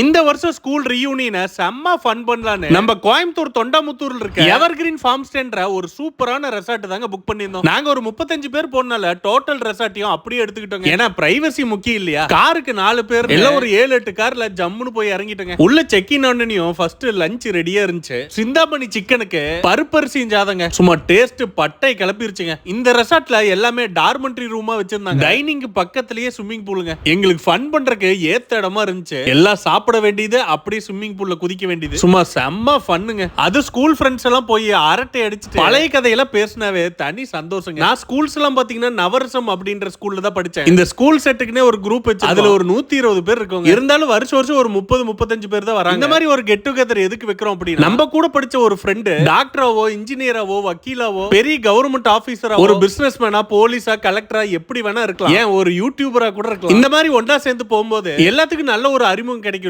இந்த வருஷம் ஸ்கூல் ரீயூனியனை செம்ம ஃபன் பண்ணலான்னு. நம்ம கோயம்புத்தூர் தொண்டாமுத்தூர்ல இருக்க எவர்கிரீன் ஃபார்ம் ஸ்டேன்ற ஒரு சூப்பரான ரெசார்ட் தாங்க புக் பண்ணியிருந்தோம். நாங்க ஒரு முப்பத்தஞ்சு பேர் போனால டோட்டல் ரெசார்ட்டையும் அப்படியே எடுத்துக்கிட்டோங்க. ஏன்னா பிரைவசி முக்கியம் இல்லையா? காருக்கு நாலு பேர் எல்லாம் ஒரு ஏழு எட்டு கார்ல ஜம்முன்னு போய் இறங்கிட்டோங்க. உள்ள செக் இன் ஆனனையும் ஃபர்ஸ்ட் லஞ்ச் ரெடியா இருந்துச்சு. சிந்தாமணி சிக்கனுக்கு பருப்பரிசியும் ஜாதங்க. சும்மா டேஸ்ட் பட்டை கிளப்பிருச்சுங்க. இந்த ரெசார்ட்ல எல்லாமே டார்மெண்ட்ரி ரூமா வச்சிருந்தாங்க. டைனிங் பக்கத்துலயே ஸ்விம்மிங் பூலுங்க எங்களுக்கு ஃபன் பண்றதுக்கு ஏத்த இடமா இருந்துச்சு. எல்லாம் சாப்பிட வேண்டியது அப்படியே ஸ்விம்மிங் பூல்ல குதிக்க வேண்டியது. சும்மா செம்ம ஃபன்னுங்க அது ஸ்கூல் ஃப்ரெண்ட்ஸ் எல்லாம் போய் அரட்டை அடிச்சுட்டு பழைய கதையெல்லாம் பேசினாவே தனி சந்தோஷங்க. நான் ஸ்கூல்ஸ் எல்லாம் பாத்தீங்கன்னா நவரசம் அப்படின்ற ஸ்கூல்ல தான் படிச்சேன். இந்த ஸ்கூல் செட்டுக்குனே ஒரு குரூப் வச்சு அதுல ஒரு நூத்தி இருபது பேர் இருக்காங்க. இருந்தாலும் வருஷம் வருஷம் ஒரு முப்பது முப்பத்தஞ்சு பேர் தான் வராங்க. இந்த மாதிரி ஒரு கெட் டுகெதர் எதுக்கு வைக்கிறோம் அப்படின்னா நம்ம கூட படிச்ச ஒரு ஃப்ரெண்டு டாக்டராவோ இன்ஜினியராவோ வக்கீலாவோ பெரிய கவர்மெண்ட் ஆபீசரா ஒரு பிசினஸ் மேனா போலீஸா கலெக்டரா எப்படி வேணா இருக்கலாம். ஏன் ஒரு யூடியூபரா கூட இருக்கலாம். இந்த மாதிரி ஒன்றா சேர்ந்து போகும்போது எல்லாத்துக்கும் நல்ல ஒரு அறிமுகம் கிடைக்கும்.